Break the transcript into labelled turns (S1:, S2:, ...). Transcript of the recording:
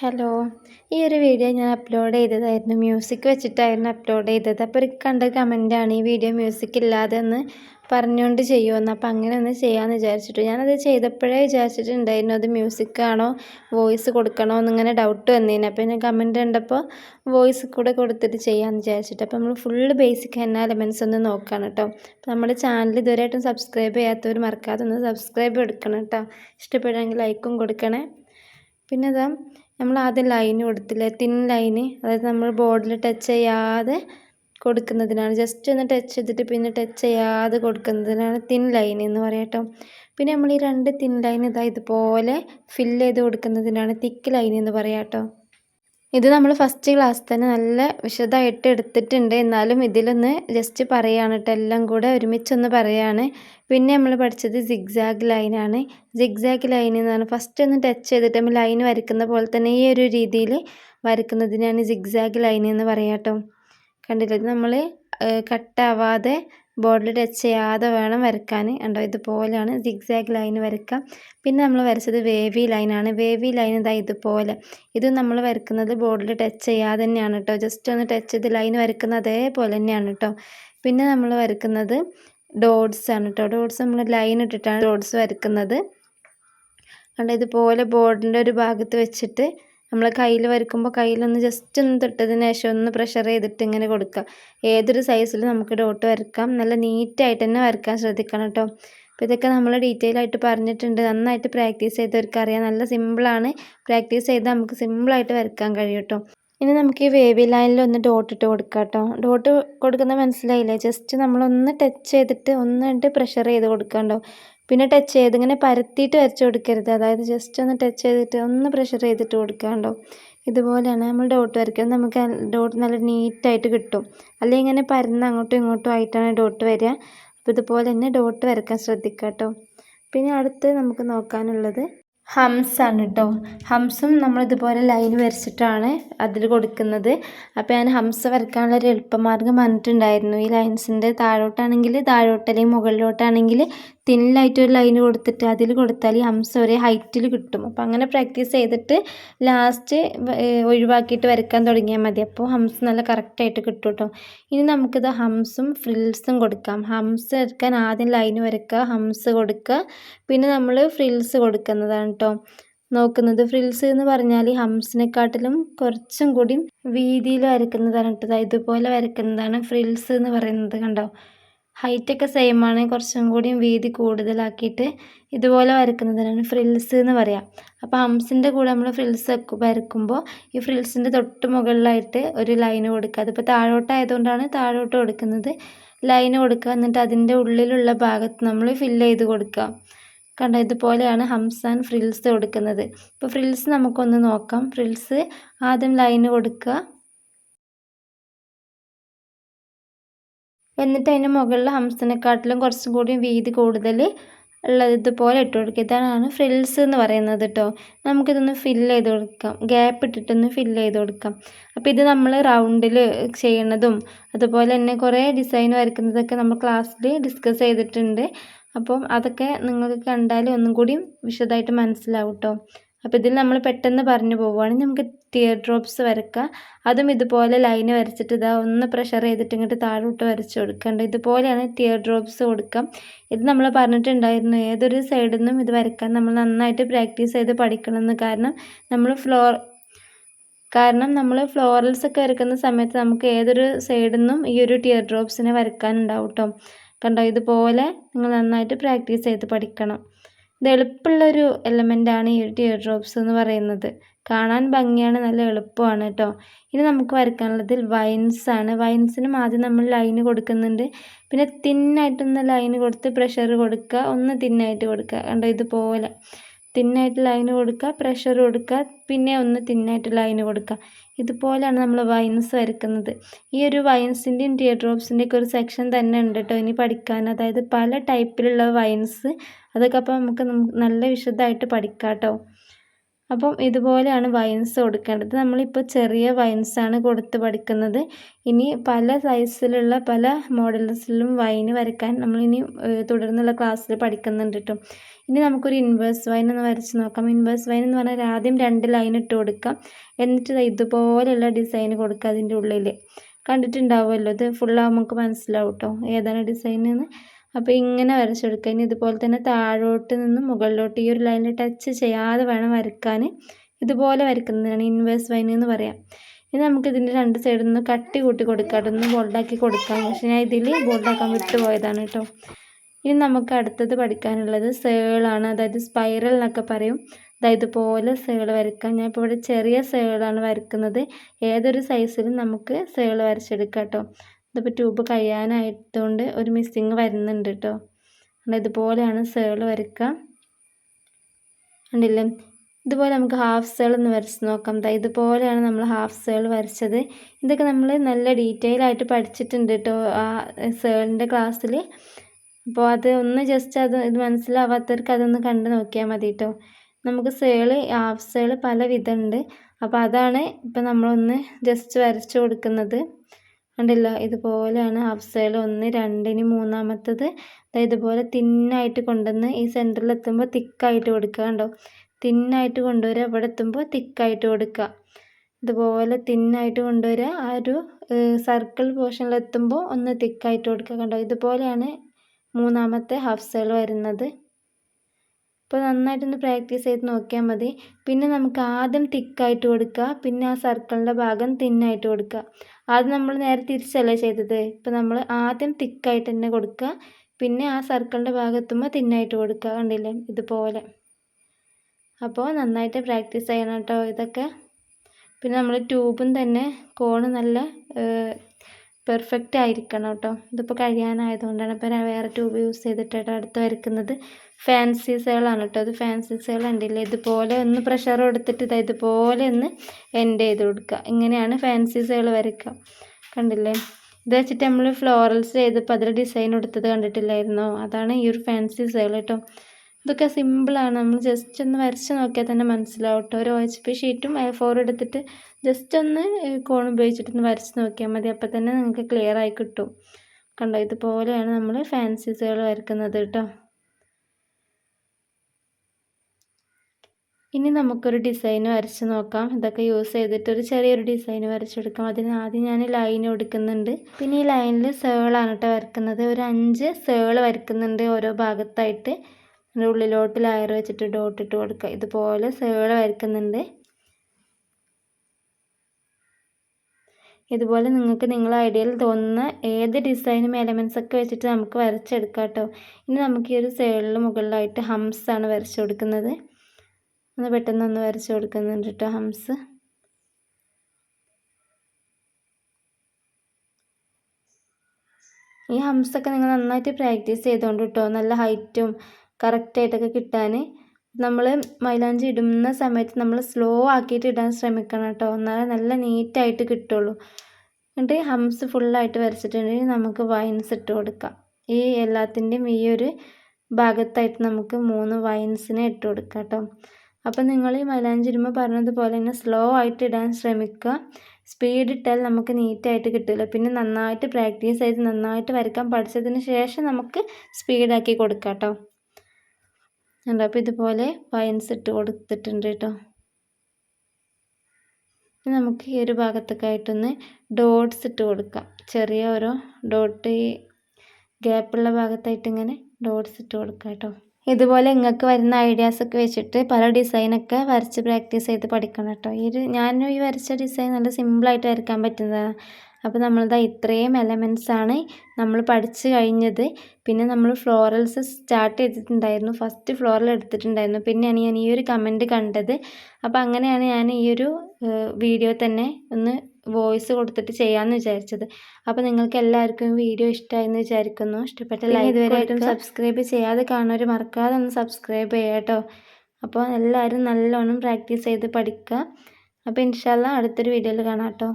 S1: Hello ഈ ഒരു video ഞാൻ അപ്ലോഡ് ചെയ്തതായിരുന്നു. മ്യൂസിക് വെച്ചിട്ടായിരുന്നു അപ്ലോഡ് ചെയ്തത്. അപ്പോൾ ഒരു കണ്ട കമന്റാണ് ഈ വീഡിയോ മ്യൂസിക് ഇല്ലാതെ ഒന്ന് പറഞ്ഞുകൊണ്ട് ചെയ്യുമെന്ന് അപ്പോൾ അങ്ങനെ ഒന്ന് ചെയ്യാമെന്ന് വിചാരിച്ചിട്ടു. ഞാനത് ചെയ്തപ്പോഴേ വിചാരിച്ചിട്ടുണ്ടായിരുന്നു അത് മ്യൂസിക് ആണോ? വോയിസ് കൊടുക്കണോ എന്നിങ്ങനെ ഡൗട്ട് വന്നേനെ. അപ്പോൾ ഞാൻ കമന്റ് കണ്ടപ്പോൾ വോയിസ് കൂടെ കൊടുത്തിട്ട് ചെയ്യാമെന്ന് വിചാരിച്ചിട്ട്. അപ്പോൾ നമ്മൾ ഫുള്ള് ബേസിക് എന്ന എലമെൻസ് ഒന്ന് നോക്കണം കേട്ടോ നമ്മുടെ ചാനൽ ഇതുവരെയായിട്ടും സബ്സ്ക്രൈബ് ചെയ്യാത്തവർ മറക്കാതെ ഒന്ന് സബ്സ്ക്രൈബ് എടുക്കണം കേട്ടോ ഇഷ്ടപ്പെടുകയാണെങ്കിൽ ലൈക്കും കൊടുക്കണേ. പിന്നെ ഇതാ നമ്മൾ ആദ്യം ലൈൻ കൊടുത്തില്ലേ? തിൻ ലൈന് അതായത് നമ്മൾ ബോർഡിൽ ടച്ച് ചെയ്യാതെ കൊടുക്കുന്നതിനാണ്. ജസ്റ്റ് ഒന്ന് ടച്ച് ചെയ്തിട്ട് പിന്നെ ടച്ച് ചെയ്യാതെ കൊടുക്കുന്നതിനാണ് തിൻ ലൈൻ എന്ന് പറയാം പിന്നെ നമ്മൾ ഈ രണ്ട് തിൻ ലൈൻ ഇതാ ഇതുപോലെ ഫില്ല് ചെയ്ത് കൊടുക്കുന്നതിനാണ് തിക്ക് ലൈൻ എന്ന് പറയാം കേട്ടോ ഇത് നമ്മൾ ഫസ്റ്റ് ക്ലാസ് തന്നെ നല്ല വിശദമായിട്ട് എടുത്തിട്ടുണ്ട്. എന്നാലും ഇതിലൊന്ന് ജസ്റ്റ് പറയുകയാണ് കേട്ടോ എല്ലാം കൂടെ ഒരുമിച്ചൊന്ന് പറയുകയാണ് പിന്നെ നമ്മൾ പഠിച്ചത് സിഗ്സാഗ് ലൈനാണ് സിഗ്സാഗ് ലൈൻ എന്നാണ് ഫസ്റ്റ് ഒന്ന് ടച്ച് ചെയ്തിട്ട് നമ്മൾ ലൈൻ വരയ്ക്കുന്ന പോലെ തന്നെ ഈ ഒരു രീതിയിൽ വരയ്ക്കുന്നതിനാണ് സിഗ്സാഗ് ലൈൻ എന്ന് പറയാം കേട്ടോ കണ്ടില്ലേ? നമ്മൾ കട്ടാവാതെ ബോർഡിൽ ടച്ച് ചെയ്യാതെ വേണം വരയ്ക്കാൻ ഉണ്ടോ ഇതുപോലെയാണ് സിഗ്സാഗ് ലൈൻ വരയ്ക്കാം. പിന്നെ നമ്മൾ വരച്ചത് വേവി ലൈനാണ് വേവി ലൈൻ ഇതാ ഇതുപോലെ. ഇത് നമ്മൾ വരയ്ക്കുന്നത് ബോർഡിൽ ടച്ച് ചെയ്യാതെ തന്നെയാണ് കേട്ടോ. ജസ്റ്റ് ഒന്ന് ടച്ച് ചെയ്ത് ലൈൻ വരയ്ക്കുന്നത് അതേപോലെ തന്നെയാണ് കേട്ടോ. പിന്നെ നമ്മൾ വരയ്ക്കുന്നത് ഡോട്ട്സ് ആണ് കേട്ടോ. ഡോട്ട്സ് നമ്മൾ ലൈൻ ഇട്ടിട്ടാണ് ഡോട്ട്സ് വരയ്ക്കുന്നത്. കണ്ടോ? ഇതുപോലെ ബോർഡിന്റെ ഒരു ഭാഗത്ത് വെച്ചിട്ട് നമ്മൾ കയ്യിൽ വരയ്ക്കുമ്പോൾ കയ്യിലൊന്ന് ജസ്റ്റ് ഒന്ന് തൊട്ടതിന് ശേഷം ഒന്ന് പ്രഷർ ചെയ്തിട്ട് ഇങ്ങനെ കൊടുക്കുക ഏതൊരു സൈസിൽ നമുക്ക് ഡോട്ട് വരയ്ക്കാം. നല്ല നീറ്റായിട്ട് തന്നെ വരയ്ക്കാൻ ശ്രദ്ധിക്കണം കേട്ടോ അപ്പോൾ ഇതൊക്കെ നമ്മൾ ഡീറ്റെയിൽ ആയിട്ട് പറഞ്ഞിട്ടുണ്ട്. നന്നായിട്ട് പ്രാക്ടീസ് ചെയ്തവർക്ക് അറിയാം. നല്ല സിമ്പിളാണ് പ്രാക്ടീസ് ചെയ്താൽ നമുക്ക് സിമ്പിളായിട്ട് വരയ്ക്കാൻ കഴിയും കേട്ടോ ഇനി നമുക്ക് ഈ വേവി ലൈനിൽ ഒന്ന് ഡോട്ട് ഇട്ട് കൊടുക്കാം കേട്ടോ ഡോട്ട് കൊടുക്കുന്നത് മനസ്സിലായില്ലേ? ജസ്റ്റ് നമ്മളൊന്ന് ടച്ച് ചെയ്തിട്ട് ഒന്നിട്ട് പ്രഷർ ചെയ്ത് കൊടുക്കണ്ടോ പിന്നെ ടച്ച് ചെയ്ത് ഇങ്ങനെ പരത്തിയിട്ട് വരച്ച് കൊടുക്കരുത്. അതായത് ജസ്റ്റ് ഒന്ന് ടച്ച് ചെയ്തിട്ട് ഒന്ന് പ്രഷർ ചെയ്തിട്ട് കൊടുക്കാണ്ടോ ഇതുപോലെയാണ് നമ്മൾ ഡോട്ട് വരയ്ക്കുന്നത് നമുക്ക് ഡോട്ട് നല്ല നീറ്റായിട്ട് കിട്ടും. അല്ലെങ്കിൽ ഇങ്ങനെ പരന്ന് അങ്ങോട്ടും ഇങ്ങോട്ടും ആയിട്ടാണ് ഡോട്ട് വരിക. അപ്പോൾ ഇതുപോലെ തന്നെ ഡോട്ട് വരയ്ക്കാൻ ശ്രദ്ധിക്കുക കേട്ടോ. പിന്നെ അടുത്ത് നമുക്ക് നോക്കാനുള്ളത് ഹംസാണ് കേട്ടോ ഹംസും നമ്മളിതുപോലെ ലൈൻ വരച്ചിട്ടാണ് അതിൽ കൊടുക്കുന്നത്. അപ്പോൾ ഞാൻ ഹംസ വരയ്ക്കാനുള്ള ഒരു എളുപ്പമാർഗം പറഞ്ഞിട്ടുണ്ടായിരുന്നു. ഈ ലൈൻസിന്റെ താഴോട്ടാണെങ്കിൽ താഴോട്ട് അല്ലെങ്കിൽ മുകളിലോട്ടാണെങ്കിൽ തിന്നിലായിട്ട് ഒരു ലൈൻ കൊടുത്തിട്ട് അതിൽ കൊടുത്താൽ ഈ ഹംസ ഒരേ ഹൈറ്റിൽ കിട്ടും. അപ്പോൾ അങ്ങനെ പ്രാക്ടീസ് ചെയ്തിട്ട് ലാസ്റ്റ് ഒഴിവാക്കിയിട്ട് വരയ്ക്കാൻ തുടങ്ങിയാൽ മതി. അപ്പോൾ ഹംസ് നല്ല കറക്റ്റായിട്ട് കിട്ടും കേട്ടോ. ഇനി നമുക്കിത് ഹംസും ഫ്രിൽസും കൊടുക്കാം. ഹംസ് വരയ്ക്കാൻ ആദ്യം ലൈൻ വരയ്ക്കുക ഹംസ് കൊടുക്കുക. പിന്നെ നമ്മൾ ഫ്രിൽസ് കൊടുക്കുന്നതാണ് കേട്ടോ. നോക്കുന്നത് ഫ്രിൽസ് എന്ന് പറഞ്ഞാൽ ഹംസിനെക്കാട്ടിലും കുറച്ചും കൂടി വീതിയിൽ വരയ്ക്കുന്നതാണ് കേട്ടോ. ഇതുപോലെ വരയ്ക്കുന്നതാണ് ഫ്രിൽസ് എന്ന് പറയുന്നത് കണ്ടോ. ഹൈറ്റൊക്കെ സെയിം ആണ്. കുറച്ചും കൂടിയും വീതി കൂടുതലാക്കിയിട്ട് ഇതുപോലെ വരയ്ക്കുന്നതിനാണ് ഫ്രിൽസ് എന്ന് പറയാം. അപ്പോൾ ഹംസിന്റെ കൂടെ നമ്മൾ ഫ്രിൽസ് വരക്കുമ്പോൾ ഈ ഫ്രിൽസിന്റെ തൊട്ട് മുകളിലായിട്ട് ഒരു ലൈൻ കൊടുക്കുക. അതിപ്പോൾ താഴോട്ടായതുകൊണ്ടാണ് താഴോട്ട് കൊടുക്കുന്നത്. ലൈന് കൊടുക്കുക. എന്നിട്ട് അതിന്റെ ഉള്ളിലുള്ള ഭാഗത്ത് നമ്മൾ ഫില്ല് ചെയ്ത് കൊടുക്കുക. കണ്ട ഇതുപോലെയാണ് ഹംസ് ആൻഡ് ഫ്രിൽസ് കൊടുക്കുന്നത്. ഇപ്പോൾ ഫ്രിൽസ് നമുക്കൊന്ന് നോക്കാം. ഫ്രിൽസ് ആദ്യം ലൈൻ കൊടുക്കുക. എന്നിട്ട് അതിന് മുകളിൽ ഹംസനെക്കാട്ടിലും കുറച്ചും കൂടി വീതി കൂടുതൽ ഉള്ളത് ഇതുപോലെ ഇട്ട് കൊടുക്കുക. ഇതാണ് ഫ്രിൽസ് എന്ന് പറയുന്നത് കേട്ടോ. നമുക്കിതൊന്ന് ഫില്ല് ചെയ്ത് കൊടുക്കാം. ഗ്യാപ്പ് ഇട്ടിട്ടൊന്ന് ഫില്ല് ചെയ്ത് കൊടുക്കാം. അപ്പോൾ ഇത് നമ്മൾ റൗണ്ടിൽ ചെയ്യണതും അതുപോലെ തന്നെ കുറേ ഡിസൈൻ വരയ്ക്കുന്നതൊക്കെ നമ്മൾ ക്ലാസ്സിൽ ഡിസ്കസ് ചെയ്തിട്ടുണ്ട്. അപ്പം അതൊക്കെ നിങ്ങൾക്ക് കണ്ടാൽ ഒന്നും കൂടി വിശദമായിട്ട് മനസ്സിലാവും കേട്ടോ അപ്പോൾ ഇതിൽ നമ്മൾ പെട്ടെന്ന് പറഞ്ഞു പോവുകയാണെങ്കിൽ നമുക്ക് ടിയർ ഡ്രോപ്സ് വരക്കാം അതും ഇതുപോലെ ലൈന് വരച്ചിട്ട് ഇതാ ഒന്ന് പ്രഷർ ചെയ്തിട്ട് ഇങ്ങോട്ട് താഴോട്ട് വരച്ച് കൊടുക്കേണ്ടത് ഇതുപോലെയാണ് ടിയർ ഡ്രോപ്സ് കൊടുക്കാം. ഇത് നമ്മൾ പറഞ്ഞിട്ടുണ്ടായിരുന്നു ഏതൊരു സൈഡിൽ നിന്നും ഇത് വരക്കാൻ നമ്മൾ നന്നായിട്ട് പ്രാക്ടീസ് ചെയ്ത് പഠിക്കണമെന്ന്. കാരണം നമ്മൾ ഫ്ലോർ കാരണം നമ്മൾ ഫ്ലോറൽസ് ഒക്കെ വരക്കുന്ന സമയത്ത് നമുക്ക് ഏതൊരു സൈഡിൽ നിന്നും ഈ ഒരു ടിയർ ഡ്രോപ്സിനെ വരക്കാനുണ്ടാവും കേട്ടോ കണ്ടോ? ഇതുപോലെ നിങ്ങൾ നന്നായിട്ട് പ്രാക്ടീസ് ചെയ്ത് പഠിക്കണം. ഇത് എളുപ്പമുള്ളൊരു എലമെന്റാണ് ഈ ഒരു ടിയർ ഡ്രോപ്സ് എന്ന് പറയുന്നത്. കാണാൻ ഭംഗിയാണ് നല്ല എളുപ്പമാണ് കേട്ടോ. ഇനി നമുക്ക് വരയ്ക്കാനുള്ളതിൽ വൈൻസ് ആണ്. വൈൻസിനും ആദ്യം നമ്മൾ ലൈന് കൊടുക്കുന്നുണ്ട്. പിന്നെ തിന്നായിട്ടൊന്ന് ലൈന് കൊടുത്ത് പ്രഷർ കൊടുക്കുക. ഒന്ന് തിന്നായിട്ട് കൊടുക്കുക. കണ്ടോ? ഇതുപോലെ. തിന്നായിട്ട് ലൈന് കൊടുക്കുക പ്രഷർ കൊടുക്കുക പിന്നെ ഒന്ന് തിന്നായിട്ട് ലൈന് കൊടുക്കുക ഇതുപോലെയാണ് നമ്മൾ വൈൻസ് വരയ്ക്കുന്നത് ഈ ഒരു വൈൻസിന്റെയും ടിയർ ഡ്രോപ്സിന്റെയൊക്കെ ഒരു സെക്ഷൻ തന്നെ ഉണ്ട് കേട്ടോ ഇനി പഠിക്കാൻ. അതായത് പല ടൈപ്പിലുള്ള വൈൻസ് അതൊക്കെ അപ്പോൾ നമുക്ക് നല്ല വിശദമായിട്ട് പഠിക്കാം കേട്ടോ അപ്പം ഇതുപോലെയാണ് വൈൻസ് കൊടുക്കേണ്ടത്. നമ്മളിപ്പോൾ ചെറിയ വൈൻസാണ് കൊടുത്ത് പഠിക്കുന്നത്. ഇനി പല സൈസിലുള്ള പല മോഡൽസിലും വൈന് വരയ്ക്കാൻ നമ്മളിനി തുടർന്നുള്ള ക്ലാസ്സിൽ പഠിക്കുന്നുണ്ട് കേട്ടോ. ഇനി നമുക്കൊരു ഇൻവേഴ്സ് വൈൻ ഒന്ന് വരച്ച് നോക്കാം. ഇൻവേഴ്സ് വൈൻ എന്ന് പറഞ്ഞാൽ ആദ്യം രണ്ട് ലൈൻ ഇട്ട് കൊടുക്കാം. എന്നിട്ട് ഇതുപോലെയുള്ള ഡിസൈൻ കൊടുക്കുക അതിന്റെ ഉള്ളിൽ. കണ്ടിട്ടുണ്ടാവുമല്ലോ? ഇത് ഫുള്ളാകുമ്പോൾ നമുക്ക് മനസ്സിലാവും കേട്ടോ. ഏതാണ് ഡിസൈൻ എന്ന്? അപ്പോൾ ഇങ്ങനെ വരച്ചെടുക്കുക ഇനി ഇതുപോലെ തന്നെ താഴോട്ട് നിന്ന് മുകളിലോട്ട് ഈ ഒരു ലൈനിൽ ടച്ച് ചെയ്യാതെ വേണം വരയ്ക്കാൻ ഇതുപോലെ വരയ്ക്കുന്നതാണ് ഇൻവേഴ്സ് വൈൻ എന്ന് പറയാം. ഇനി നമുക്ക് ഇതിന്റെ രണ്ട് സൈഡിൽ നിന്ന് കട്ടി കൂട്ടി കൊടുക്കാം. അതൊന്ന് ബോൾഡാക്കി കൊടുക്കാം. പക്ഷേ ഞാൻ ഇതിൽ ബോൾഡാക്കാൻ വിട്ടുപോയതാണ് കേട്ടോ ഇനി നമുക്ക് അടുത്തത് പഠിക്കാനുള്ളത് സേളാണ് അതായത് സ്പൈറൽ എന്നൊക്കെ പറയും. അതായത് ഇതുപോലെ സേൾ വരയ്ക്കാം. ഞാൻ ഇപ്പോൾ ഇവിടെ ചെറിയ സേളാണ് വരക്കുന്നത് ഏതൊരു സൈസിലും നമുക്ക് സേൾ വരച്ചെടുക്കാം കേട്ടോ ഇതിപ്പോൾ ട്യൂബ് കഴിയാനായതുകൊണ്ട് ഒരു മിസ്സിങ് വരുന്നുണ്ട് കേട്ടോ ഇതുപോലെയാണ് സേൾ വരയ്ക്കുക. ഉണ്ടല്ലേ ഇതുപോലെ നമുക്ക് ഹാഫ് സേൾ ഒന്ന് വരച്ച് നോക്കാം. ദാ ഇതുപോലെയാണ് നമ്മൾ ഹാഫ് സേൾ വരച്ചത്. ഇതൊക്കെ നമ്മൾ നല്ല ഡീറ്റെയിൽ ആയിട്ട് പഠിച്ചിട്ടുണ്ട് കേട്ടോ ആ സേളിന്റെ ക്ലാസ്സിൽ അപ്പോൾ അത് ഒന്ന് ജസ്റ്റ് അത് ഇത് മനസ്സിലാവാത്തവർക്ക് അതൊന്ന് കണ്ട് നോക്കിയാൽ മതി കേട്ടോ നമുക്ക് സേൾ ഹാഫ് സേൾ പല വിധമുണ്ട് അപ്പോൾ അതാണ് ഇപ്പം നമ്മളൊന്ന് ജസ്റ്റ് വരച്ച് കൊടുക്കുന്നത്. കണ്ടില്ല? ഇതുപോലെയാണ് ഹാഫ് സൈഡ് ഒന്ന് രണ്ടിന് മൂന്നാമത്തത്. ഇതുപോലെ തിന്നായിട്ട് കൊണ്ടുവന്ന് ഈ സെന്ററിൽ എത്തുമ്പോൾ തിക്കായിട്ട് കൊടുക്കുക കണ്ടോ? തിന്നായിട്ട് കൊണ്ടുവരിക ഇവിടെ എത്തുമ്പോൾ തിക്കായിട്ട് കൊടുക്കുക. ഇതുപോലെ തിന്നായിട്ട് കൊണ്ടുവരിക ആ ഒരു സർക്കിൾ പോർഷനിൽ എത്തുമ്പോൾ ഒന്ന് തിക്കായിട്ട് കൊടുക്കുക കണ്ടോ? ഇതുപോലെയാണ് മൂന്നാമത്തെ ഹാഫ് സൈഡ് വരുന്നത്. അപ്പോൾ നന്നായിട്ടൊന്ന് പ്രാക്ടീസ് ചെയ്ത് നോക്കിയാൽ മതി. പിന്നെ നമുക്ക് ആദ്യം തിക്കായിട്ട് കൊടുക്കുക പിന്നെ ആ സർക്കിളിന്റെ ഭാഗം തിന്നായിട്ട് കൊടുക്കുക. ആദ്യം നമ്മൾ നേരെ തിരിച്ചല്ലേ ചെയ്തത്? ഇപ്പം നമ്മൾ ആദ്യം തിക്കായിട്ട് തന്നെ കൊടുക്കുക. പിന്നെ ആ സർക്കിളിന്റെ ഭാഗത്തുമ്പോൾ തിന്നായിട്ട് കൊടുക്കുക. കണ്ടില്ലേ? ഇതുപോലെ. അപ്പോൾ നന്നായിട്ട് പ്രാക്ടീസ് ചെയ്യണം കേട്ടോ ഇതൊക്കെ. പിന്നെ നമ്മൾ ട്യൂബും തന്നെ കോണ് നല്ല പെർഫെക്റ്റ് ആയിരിക്കണം കേട്ടോ. ഇതിപ്പോൾ കഴിയാനായതുകൊണ്ടാണ് ഇപ്പോൾ ഞാൻ വേറെ ട്യൂബ് യൂസ് ചെയ്തിട്ടാണ് അടുത്ത് വരയ്ക്കുന്നത് ഫാൻസി സേളാണ് കേട്ടോ. അത് ഫാൻസി സേൾ ഉണ്ടല്ലേ? ഇതുപോലെ ഒന്ന് പ്രഷർ കൊടുത്തിട്ട് ഇതാ ഇതുപോലെ ഒന്ന് എൻഡ് ചെയ്ത് കൊടുക്കുക. ഇങ്ങനെയാണ് ഫാൻസി സേൾ വരയ്ക്കുക കണ്ടില്ലേ? ഇത് വെച്ചിട്ട് നമ്മൾ ഫ്ലോറൽസ് ചെയ്തപ്പോൾ അതിൽ ഡിസൈൻ കൊടുത്തത് കണ്ടിട്ടില്ലായിരുന്നോ? അതാണ് ഈ ഒരു ഫാൻസി സേൾ കേട്ടോ. ഇതൊക്കെ സിമ്പിളാണ് നമ്മൾ ജസ്റ്റ് ഒന്ന് വരച്ച് നോക്കിയാൽ തന്നെ മനസ്സിലാവും കേട്ടോ ഒരു ഒ എച്ച് പി ഷീറ്റും എ ഫോർ എടുത്തിട്ട് ജസ്റ്റ് ഒന്ന് കോൺ ഉപയോഗിച്ചിട്ടൊന്ന് വരച്ച് നോക്കിയാൽ മതി. അപ്പോൾ തന്നെ നിങ്ങൾക്ക് ക്ലിയർ ആയി കിട്ടും. കണ്ടോ? ഇതുപോലെയാണ് നമ്മൾ ഫാൻസീസുകൾ വരക്കുന്നത് കേട്ടോ ഇനി നമുക്കൊരു ഡിസൈൻ വരച്ച് നോക്കാം. ഇതൊക്കെ യൂസ് ചെയ്തിട്ട് ഒരു ചെറിയൊരു ഡിസൈൻ വരച്ചെടുക്കാം. അതിന് ആദ്യം ഞാൻ ലൈൻ കൊടുക്കുന്നുണ്ട് പിന്നെ ഈ ലൈനിൽ സേളാണ് കേട്ടോ വരക്കുന്നത്. ഒരു അഞ്ച് സേൾ വരക്കുന്നുണ്ട് ഓരോ ഭാഗത്തായിട്ട്. ഉള്ളിലോട്ട് ലയർ വെച്ചിട്ട് ഡോട്ട് ഇട്ട് കൊടുക്കുക ഇതുപോലെ സേള വരയ്ക്കുന്നുണ്ട്. ഇതുപോലെ നിങ്ങൾക്ക് നിങ്ങളെ ഐഡിയയിൽ തോന്നുന്ന ഏത് ഡിസൈനും എലമെൻസ് ഒക്കെ വെച്ചിട്ട് നമുക്ക് വരച്ചെടുക്കാം കേട്ടോ ഇനി നമുക്ക് ഈ ഒരു സൈഡിൽ മുകളിലായിട്ട് ഹംസ് ആണ് വരച്ചു കൊടുക്കുന്നത്. ഒന്ന് പെട്ടെന്ന് ഒന്ന് വരച്ചു കൊടുക്കുന്നുണ്ട് കേട്ടോ ഹംസ് ഈ ഹംസൊക്കെ നിങ്ങൾ നന്നായിട്ട് പ്രാക്ടീസ് ചെയ്തുകൊണ്ട് കേട്ടോ നല്ല ഹൈറ്റും കറക്റ്റായിട്ടൊക്കെ കിട്ടാൻ. നമ്മൾ മൈലാഞ്ചി ഇടുന്ന സമയത്ത് നമ്മൾ സ്ലോ ആക്കിയിട്ട് ഇടാൻ ശ്രമിക്കണം കേട്ടോ. എന്നാലേ നല്ല നീറ്റായിട്ട് കിട്ടുള്ളൂ. എന്നിട്ട് ഹംസ് ഫുള്ളായിട്ട് വരച്ചിട്ടുണ്ടെങ്കിൽ നമുക്ക് വൈൻസ് ഇട്ട് കൊടുക്കാം. ഈ എല്ലാത്തിന്റെയും ഈ ഒരു ഭാഗത്തായിട്ട് നമുക്ക് മൂന്ന് വൈൻസിനെ ഇട്ട് കൊടുക്കാം കേട്ടോ. അപ്പം നിങ്ങൾ ഈ മൈലാഞ്ചി ഇടുമ്പോൾ പറഞ്ഞതുപോലെ തന്നെ സ്ലോ ആയിട്ട് ഇടാൻ ശ്രമിക്കുക. സ്പീഡ് ഇട്ടാൽ നമുക്ക് നീറ്റായിട്ട് കിട്ടില്ല. പിന്നെ നന്നായിട്ട് പ്രാക്ടീസ് ചെയ്ത് നന്നായിട്ട് വരയ്ക്കാൻ പഠിച്ചതിന് ശേഷം നമുക്ക് സ്പീഡാക്കി കൊടുക്കാം കേട്ടോ. ഉണ്ട് അപ്പോൾ ഇതുപോലെ വയൻസ് ഇട്ട് കൊടുത്തിട്ടുണ്ട് കേട്ടോ. നമുക്ക് ഈ ഒരു ഭാഗത്തൊക്കെ ആയിട്ടൊന്ന് ഡോട്ട്സ് ഇട്ട് കൊടുക്കാം. ചെറിയ ഓരോ ഡോട്ട് ഈ ഗ്യാപ്പുള്ള ഭാഗത്തായിട്ട് ഇങ്ങനെ ഡോട്ട്സ് ഇട്ട് കൊടുക്കാം കേട്ടോ. ഇതുപോലെ നിങ്ങൾക്ക് വരുന്ന ഐഡിയാസൊക്കെ വെച്ചിട്ട് പല ഡിസൈനൊക്കെ വരച്ച് പ്രാക്ടീസ് ചെയ്ത് പഠിക്കണം കേട്ടോ. ഈ ഒരു ഞാൻ ഈ വരച്ച ഡിസൈൻ നല്ല സിമ്പിളായിട്ട് വരയ്ക്കാൻ പറ്റുന്നതാണ്. അപ്പോൾ നമ്മളിതാ ഇത്രയും എലമെൻസാണ് ആണ് നമ്മൾ പഠിച്ചു കഴിഞ്ഞത്. പിന്നെ നമ്മൾ ഫ്ലോറൽസ് സ്റ്റാർട്ട് ചെയ്തിട്ടുണ്ടായിരുന്നു. ഫസ്റ്റ് ഫ്ലോറൽ എടുത്തിട്ടുണ്ടായിരുന്നു. പിന്നെയാണ് ഞാൻ ഈ ഒരു കമന്റ് കണ്ടത്. അപ്പോൾ അങ്ങനെയാണ് ഞാൻ ഈ ഒരു വീഡിയോ തന്നെ ഒന്ന് വോയിസ് കൊടുത്തിട്ട് ചെയ്യാമെന്ന് വിചാരിച്ചത്. അപ്പോൾ നിങ്ങൾക്ക് എല്ലാവർക്കും വീഡിയോ ഇഷ്ടമായെന്ന് വിചാരിക്കുന്നു. ഇഷ്ടപ്പെട്ട ലൈക്ക് ഇതുവരെയായിട്ടും സബ്സ്ക്രൈബ് ചെയ്യാതെ കാണുന്നവർ മറക്കാതെ ഒന്ന് സബ്സ്ക്രൈബ് ചെയ്യാം കേട്ടോ. അപ്പോൾ എല്ലാവരും നല്ലോണം പ്രാക്ടീസ് ചെയ്ത് പഠിക്കുക. അപ്പോൾ ഇൻഷാല്ല അടുത്തൊരു വീഡിയോയിൽ കാണാം കേട്ടോ.